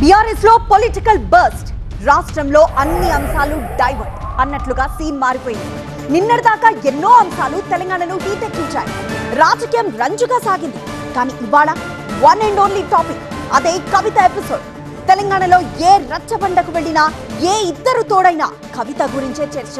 బీఆర్ఎస్లో political burst రాష్ట్రంలో అన్ని అంశాలు డైవర్ట్ అన్నట్లుగా సీన్ మారిపోయింది. నిన్నటిదాకా ఎన్నో అంశాలు తెలంగాణను హీటెక్కించాయి రాజకీయం రంజుగా సాగింది. కానీ ఇవాళ వన్ అండ్ ఓన్లీ టాపిక్ అదే కవిత ఎపిసోడ్ తెలంగాణలో ఏ రచ్చబండకు వెళ్ళినా ఏ ఇద్దరు తోడైనా కవిత గురించే చర్చ.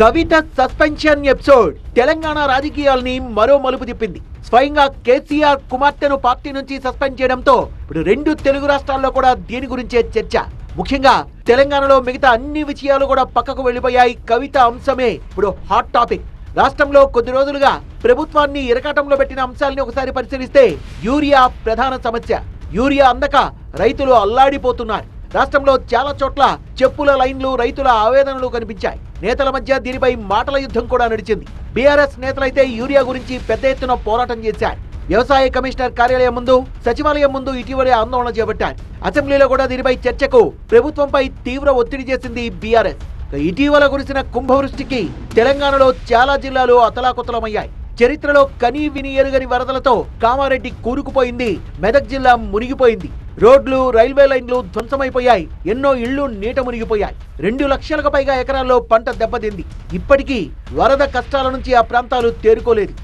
కవిత సస్పెన్షన్ ఎపిసోడ్. తెలంగాణ రాజకీయాల్ని మరో మలుపు తిప్పింది. స్వయంగా కేసీఆర్ కుమార్తెను పార్టీ నుంచి సస్పెండ్ చేయడంతో ఇప్పుడు రెండు తెలుగు రాష్ట్రాల్లో కూడా దీని గురించే చర్చ. ముఖ్యంగా తెలంగాణలో మిగతా అన్ని విషయాలు కూడా పక్కకు వెళ్ళిపోయాయి కవిత అంశమే ఇప్పుడు హాట్ టాపిక్. రాష్ట్రంలో కొద్ది రోజులుగా ప్రభుత్వాన్ని ఇరకాటంలో పెట్టిన అంశాలని ఒకసారి పరిశీలిస్తే యూరియా ప్రధాన సమస్య. యూరియా అందక రైతులు అల్లాడిపోతున్నారు. రాష్ట్రంలో చాలా చోట్ల చెప్పుల లైన్లు రైతుల ఆవేదనలు కనిపించాయి. నేతల మధ్య దీనిపై మాటల యుద్ధం కూడా నడిచింది. బీఆర్ఎస్ నేతలైతే యూరియా గురించి పెద్ద ఎత్తున పోరాటం చేశారు. వ్యవసాయ కమిషనర్ కార్యాలయం ముందు సచివాలయం ముందు ఇటీవలే ఆందోళన చేపట్టారు. అసెంబ్లీలో కూడా దీనిపై చర్చకు ప్రభుత్వంపై తీవ్ర ఒత్తిడి చేసింది బీఆర్ఎస్. ఇటీవల కురిసిన కుంభవృష్టికి తెలంగాణలో చాలా జిల్లాలు అతలాకుతలమయ్యాయి. చరిత్రలో కనీ విని ఎరుగని వరదలతో కామారెడ్డి కూరుకుపోయింది మెదక్ జిల్లా మునిగిపోయింది. రోడ్లు రైల్వే లైన్లు ధ్వంసమైపోయాయి. ఎన్నో ఇళ్ళు నీట మునిగిపోయాయి. రెండు లక్షలకు పైగా ఎకరాల్లో పంట దెబ్బతింది. ఇప్పటికీ వరద కష్టాల నుంచి ఆ ప్రాంతాలు తేరుకోలేదు.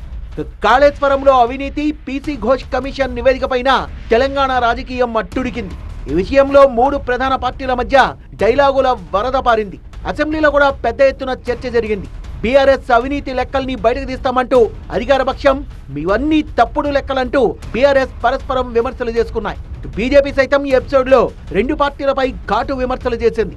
కాళేశ్వరంలో అవినీతి పీసీ ఘోష్ కమిషన్ నివేదిక పైన తెలంగాణ రాజకీయం మట్టుడికింది ఈ విషయంలో మూడు ప్రధాన పార్టీల మధ్య డైలాగుల వరద పారింది. అసెంబ్లీలో కూడా పెద్ద ఎత్తున చర్చ జరిగింది. బీఆర్ఎస్ అవినీతి లెక్కల్ని బయటకు తీస్తామంటూ అధికార పక్షం మీవన్నీ తప్పుడు లెక్కలంటూ బీఆర్ఎస్ పరస్పరం విమర్శలు చేసుకున్నాయి. బీజేపీ సైతం ఈ ఎపిసోడ్లో రెండు పార్టీలపై ఘాటు విమర్శలు చేసింది.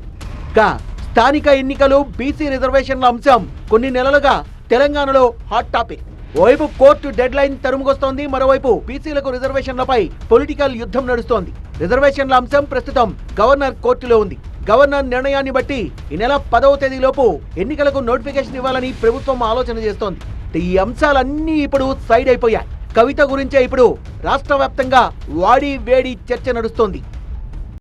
గా స్థానిక ఎన్నికలు బీసీ రిజర్వేషన్ల అంశం కొన్ని నెలలుగా తెలంగాణలో హాట్ టాపిక్. ఓవైపు కోర్టు డెడ్ లైన్ తరుముకొస్తోంది మరోవైపు బీసీలకు రిజర్వేషన్లపై పొలిటికల్ యుద్ధం నడుస్తోంది. రిజర్వేషన్ల అంశం ప్రస్తుతం గవర్నర్ కోర్టులో ఉంది. గవర్నర్ నిర్ణయాన్ని బట్టి ఈ నెల పదవ తేదీలోపు ఎన్నికలకు నోటిఫికేషన్ ఇవ్వాలని ప్రభుత్వం ఆలోచన చేస్తోంది. ఈ అంశాలన్నీ ఇప్పుడు సైడ్ అయిపోయాయి. కవిత గురించే ఇప్పుడు రాష్ట్ర వ్యాప్తంగా వాడి వేడి చర్చ నడుస్తోంది.